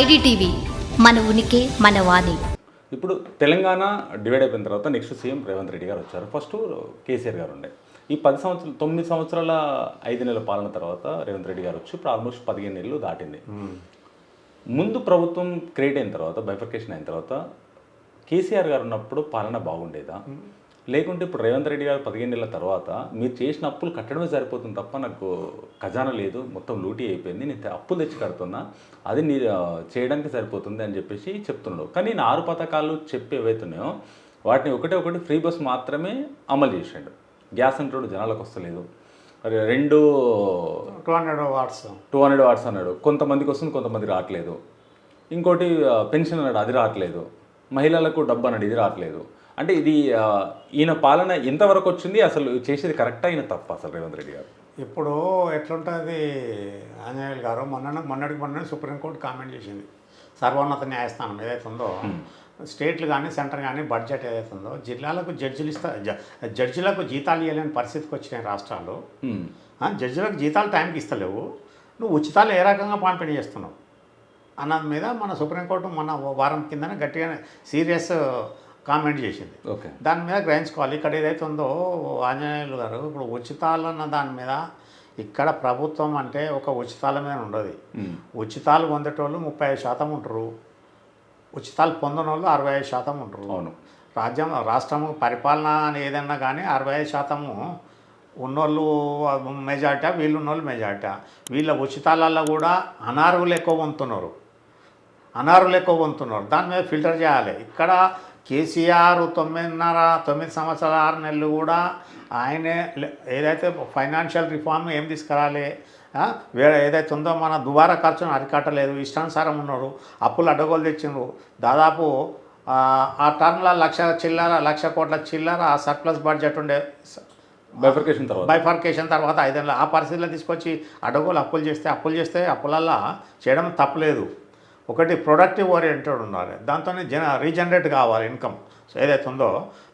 IDTV మన ఉనికి మన వాణి. ఇప్పుడు తెలంగాణ డివైడ్ అయిపోయిన తర్వాత నెక్స్ట్ సీఎం రేవంత్ రెడ్డి గారు వచ్చారు. ఫస్ట్ కేసీఆర్ గారు ఉండే. ఈ పది సంవత్సరాలు తొమ్మిది సంవత్సరాల ఐదు నెలల పాలన తర్వాత రేవంత్ రెడ్డి గారు వచ్చి ఇప్పుడు ఆల్మోస్ట్ పదిహేను నెలలు దాటింది. ముందు ప్రభుత్వం క్రియేట్ అయిన తర్వాత బైఫర్కేషన్ అయిన తర్వాత కేసీఆర్ గారు ఉన్నప్పుడు పాలన బాగుండేదా? లేకుంటే ఇప్పుడు రేవంత్ రెడ్డి గారు పదిహేను నెలల తర్వాత మీరు చేసిన అప్పులు కట్టడమే సరిపోతుంది తప్ప నాకు ఖజానా లేదు మొత్తం లూటీ అయిపోయింది నేను అప్పులు తెచ్చి కడుతున్నా అది నీ చేయడానికి సరిపోతుంది అని చెప్పేసి చెప్తున్నాడు. కానీ నేను ఆరు పథకాలు చెప్పి ఏవైతున్నాయో వాటిని ఒకటే ఒకటి ఫ్రీ బస్ మాత్రమే అమలు చేసాడు. గ్యాస్ అంటాడు జనాలకు వస్తలేదు. మరి రెండు two hundred watts. Two hundred watts అన్నాడు. కొంతమందికి వస్తుంది కొంతమంది రావట్లేదు. ఇంకోటి పెన్షన్ అన్నాడు అది రావట్లేదు. మహిళలకు డబ్బు అన్నాడు ఇది రావట్లేదు. అంటే ఇది ఈయన పాలన ఎంతవరకు వచ్చింది? అసలు చేసేది కరెక్టా? ఈయన తప్ప? అసలు రేవంత్ రెడ్డి గారు? ఇప్పుడు ఎట్లుంటుంది? ఆంజనేయులు గారు మొన్న మొన్నటికి మొన్న సుప్రీంకోర్టు కామెంట్ చేసింది. సర్వోన్నత న్యాయస్థానం ఏదైతే ఉందో స్టేట్లు కానీ సెంటర్ కానీ బడ్జెట్ ఏదైతే ఉందో జిల్లాలకు జడ్జిలు ఇస్తా జడ్జిలకు జీతాలు ఇవ్వలేని పరిస్థితికి వచ్చినాయి రాష్ట్రాలు. జడ్జిలకు జీతాలు టైంకి ఇస్తలేవు. నువ్వు ఉచితాలు ఏ రకంగా పంపిణీ చేస్తున్నావు? అన్నది మీద మన సుప్రీంకోర్టు మన వారం కిందనే గట్టిగా సీరియస్ కామెంట్ చేసింది. ఓకే. దాని మీద గ్రహించుకోవాలి. ఇక్కడ ఏదైతే ఉందో ఆంజనేయులు గారు ఇప్పుడు ఉచితాలు అన్న దాని మీద ఇక్కడ ప్రభుత్వం అంటే ఒక ఉచితాల మీద ఉండదు. ఉచితాలు పొందేటోళ్ళు ముప్పై ఐదు శాతం ఉంటారు. ఉచితాలు పొందని వాళ్ళు అరవై ఐదు శాతం ఉంటారు. అవును. రాజ్యం రాష్ట్రము పరిపాలన అని ఏదన్నా కానీ అరవై ఐదు శాతము ఉన్నోళ్ళు మెజార్టీ వీళ్ళు ఉన్నోళ్ళు మెజార్టీ. వీళ్ళ ఉచితాలలో కూడా అనర్హులు ఎక్కువ పొందుతున్నారు. అనర్హులు ఎక్కువ పొందుతున్నారు. దాని మీద ఫిల్టర్ చేయాలి. ఇక్కడ కేసీఆర్ తొమ్మిదిన్నర తొమ్మిది సంవత్సరాల ఆరు నెలలు కూడా ఆయనే ఏదైతే ఫైనాన్షియల్ రిఫార్మ్ ఏం తీసుకురాలి వేరే ఏదైతే ఉందో మన దుబారా ఖర్చును అరికట్టలేదు ఇష్టానుసారం ఉన్నారు అప్పులు అడ్డగోలు తెచ్చిండ్రు. దాదాపు ఆ, టర్న్లో లక్ష చిల్లర లక్ష కోట్ల చిల్లర ఆ సర్ప్లస్ బడ్జెట్ ఉండే బైఫర్కేషన్ తర్వాత. బైఫర్కేషన్ తర్వాత ఐదేళ్ళ ఆ పరిస్థితిలో తీసుకొచ్చి అడగోలు అప్పులు చేస్తే అప్పులు చేస్తే అప్పులల్లా చేయడం తప్పలేదు. ఒకటి ప్రొడక్టివ్ ఓరియంటెడ్ ఉండాలి. దాంతో జన రీజనరేట్ కావాలి ఇన్కమ్ సో ఏదైతే ఉందో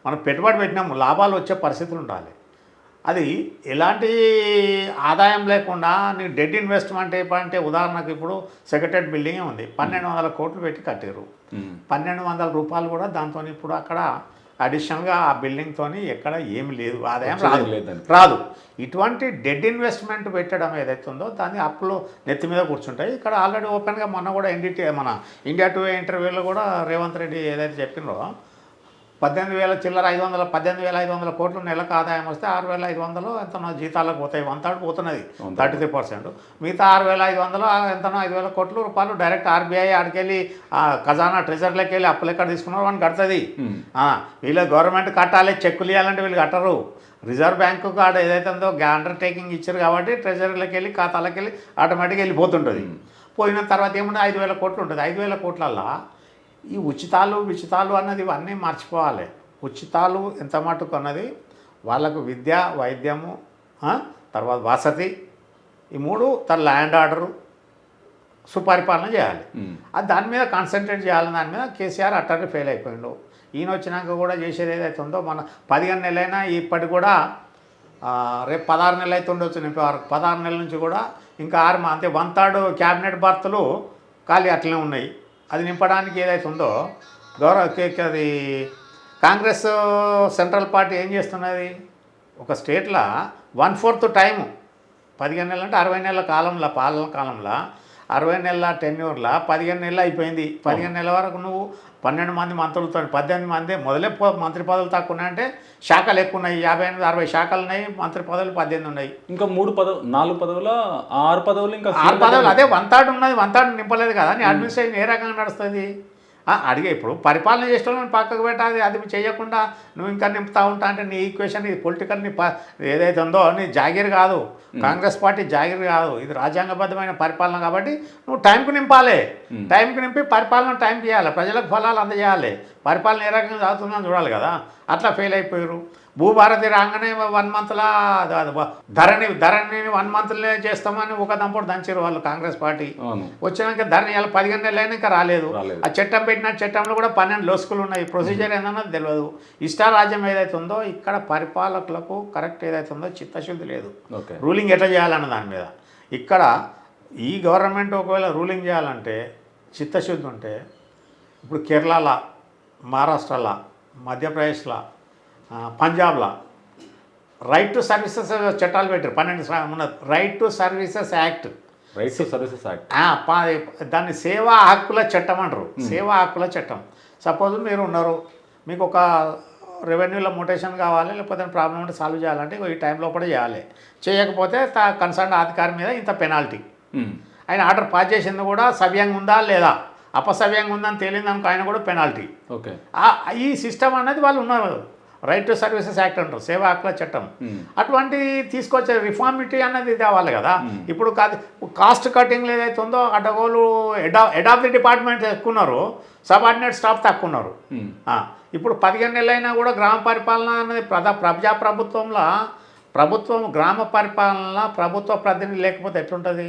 మనం పెట్టుబడి పెట్టినాము లాభాలు వచ్చే పరిస్థితులు ఉండాలి. అది ఎలాంటి ఆదాయం లేకుండా నీకు డెడ్ ఇన్వెస్ట్మెంట్ అంటే ఉదాహరణకు ఇప్పుడు సెక్రటరీ బిల్డింగే ఉంది. పన్నెండు వందల కోట్లు పెట్టి కట్టారు. పన్నెండు వందల రూపాయలు కూడా దాంతో ఇప్పుడు అక్కడ అడిషనల్గా ఆ బిల్డింగ్తో ఎక్కడ ఏమి లేదు ఆదాయం రాదు. రాదు. ఇటువంటి డెడ్ ఇన్వెస్ట్మెంట్ పెట్టడం ఏదైతే ఉందో దాన్ని అప్పులు నెత్తి మీద కూర్చుంటాయి. ఇక్కడ ఆల్రెడీ ఓపెన్గా మొన్న కూడా ఎన్డీటీ మన ఇండియా టువే ఇంటర్వ్యూలో కూడా రేవంత్ రెడ్డి ఏదైతే చెప్పినో పద్దెనిమిది వేల చిల్లర ఐదు వందల పద్దెనిమిది వేల ఐదు వందల కోట్లు నెలకు ఆదాయం వస్తే ఆరు వేల ఐదు వందలు ఎంతనో జీతాలకు పోతాయి. వంతాడు పోతున్నది. Thirty three percent. మిగతా ఆరు వేల ఐదు వందలు ఎంతనో ఐదు వేల కోట్లు రూపాయలు డైరెక్ట్ ఆర్బీఐ ఆడికెళ్ళి ఆ ఖజానా ట్రెజర్లోకి వెళ్ళి అప్పులు ఎక్కడ తీసుకున్నారో వాడిని కడుతుంది. వీళ్ళు గవర్నమెంట్ కట్టాలి చెక్కులు ఇవ్వాలంటే వీళ్ళు కట్టరు. రిజర్వ్ బ్యాంకు కాడ ఏదైతే ఉందో అండర్టేకింగ్ ఇచ్చారు కాబట్టి ట్రెజరీలోకి వెళ్ళి ఖాతాలోకి వెళ్ళి ఆటోమేటిక్గా వెళ్ళిపోతుంటుంది. పోయిన తర్వాత ఏముంది? ఐదు వేల కోట్లు ఉంటుంది. ఐదు వేల కోట్లల్లా ఈ ఉచితాలు విచితాలు అన్నది ఇవన్నీ మర్చిపోవాలి. ఉచితాలు ఎంత మటుకు అన్నది వాళ్ళకు విద్య వైద్యము తర్వాత వసతి ఈ మూడు తన ల్యాండ్ ఆర్డరు సుపరిపాలన చేయాలి. అది దాని మీద కాన్సన్ట్రేట్ చేయాలని దాని మీద కేసీఆర్ అట్టర్ని ఫెయిల్ అయిపోయిండు. ఈయన వచ్చినాక కూడా చేసేది ఏదైతే ఉందో మన పదిహేను నెలలైనా ఇప్పటి కూడా రేపు పదహారు నెలలు అయితే ఉండొచ్చు వరకు పదహారు నెలల నుంచి కూడా ఇంకా ఆరు మా- అంతే వన్ థర్డ్ క్యాబినెట్ బర్తులు ఖాళీ అట్లనే ఉన్నాయి. అది నింపడానికి ఏదైతే ఉందో గౌరవ అది కాంగ్రెస్ సెంట్రల్ పార్టీ ఏం చేస్తున్నది? ఒక స్టేట్లో వన్ ఫోర్త్ టైము పదిహేను నెలలు అంటే అరవై నెలల కాలంలో పాలన కాలంలో అరవై నెలల టెన్యూర్లో పదిహేను నెలలు అయిపోయింది. పదిహేను నెలల వరకు నువ్వు పన్నెండు మంది మంత్రులతో పద్దెనిమిది మంది మొదలే మంత్రి పదవులు తక్కువ ఉన్నాయంటే శాఖలు ఎక్కువ ఉన్నాయి యాభై ఎనిమిది అరవై శాఖలు ఉన్నాయి మంత్రి పదవులు పద్దెనిమిది ఉన్నాయి. ఇంకా మూడు పదవు నాలుగు పదవుల? ఆరు పదవులు ఇంకా ఆరు పదవులు. అదే వన్ థర్డ్ ఉన్నది. వన్ థర్డ్ నింపలేదు కదా? నీ అడ్మినిస్ట్రేషన్ ఏ రకంగా నడుస్తుంది? అడిగే ఇప్పుడు పరిపాలన చేసే వాళ్ళని పక్కకు పెట్టాలి అది చేయకుండా నువ్వు ఇంకా నింపుతా ఉంటా అంటే నీ ఈక్వేషన్ ఇది పొలిటికల్ నీ ప- ఏదైతే ఉందో నీ జాగీర్ కాదు. కాంగ్రెస్ పార్టీ జాగీర్ కాదు. ఇది రాజ్యాంగబద్ధమైన పరిపాలన కాబట్టి నువ్వు టైంకు నింపాలి. టైంకి నింపి పరిపాలన టైంకి ఇవ్వాలి ప్రజలకు ఫలాలు అందజేయాలి. పరిపాలన ఏ రకంగా సాగుతుందని చూడాలి కదా. అట్లా ఫెయిల్ అయిపోయారు. భూభారతి రాగానే వన్ మంత్లా ధరణి ధరణి వన్ మంత్లనే చేస్తామని ఒక దంపుడు దంచారు వాళ్ళు కాంగ్రెస్ పార్టీ. వచ్చినాక ధరణి ఇలా పదిహేను నెలలు అయినా ఇంకా రాలేదు. ఆ చట్టం పెట్టిన చట్టంలో కూడా పన్నెండు లోసుకులు ఉన్నాయి. ప్రొసీజర్ ఏందన్నది తెలియదు ఇష్టారాజ్యం ఏదైతే ఉందో ఇక్కడ పరిపాలకులకు కరెక్ట్ ఏదైతే ఉందో చిత్తశుద్ధి లేదు. రూలింగ్ ఎట్లా చేయాలన్న దాని మీద. ఇక్కడ ఈ గవర్నమెంట్ ఒకవేళ రూలింగ్ చేయాలంటే చిత్తశుద్ధి ఉంటే ఇప్పుడు కేరళలో మహారాష్ట్రలో మధ్యప్రదేశ్లో పంజాబ్లో. రైట్ టు సర్వీసెస్ చట్టాలు పెట్టారు. పన్నెండు సా- ఉన్న right to services act right to services act దాన్ని సేవా హక్కుల చట్టం అంటారు. సేవా హక్కుల చట్టం. సపోజ్ మీరు ఉన్నారు మీకు ఒక రెవెన్యూలో మొటేషన్ కావాలి లేకపోతే ప్రాబ్లం ఉంటే సాల్వ్ చేయాలంటే ఈ టైం లోపల చేయాలి. చేయకపోతే కన్సర్న్ అధికారి మీద ఇంత పెనాల్టీ. ఆయన ఆర్డర్ పాస్ చేసింది కూడా సవ్యంగా ఉందా లేదా? అపసవ్యంగా ఉందా అని తేలింది అనుకో ఆయన కూడా పెనాల్టీ ఓకే. ఈ సిస్టమ్ అనేది వాళ్ళు ఉన్నారు. రైట్ టు సర్వీసెస్ యాక్ట్ అంటారు సేవా హక్కుల చట్టం. అటువంటి తీసుకొచ్చే రిఫార్మిటీ అనేది తేవాలి కదా. ఇప్పుడు కాదు కాస్ట్ కటింగ్ ఏదైతే ఉందో head of head of the department ఎక్కున్నారు subordinate staff తక్కువ ఉన్నారు ఆ, ఇప్పుడు పదిహేను నెలలైనా కూడా గ్రామ పరిపాలన అనేది ప్రజా ప్రజా ప్రభుత్వంలో ప్రభుత్వం గ్రామ పరిపాలన ప్రభుత్వ ప్రతినిధి లేకపోతే ఎట్లుంటుంది?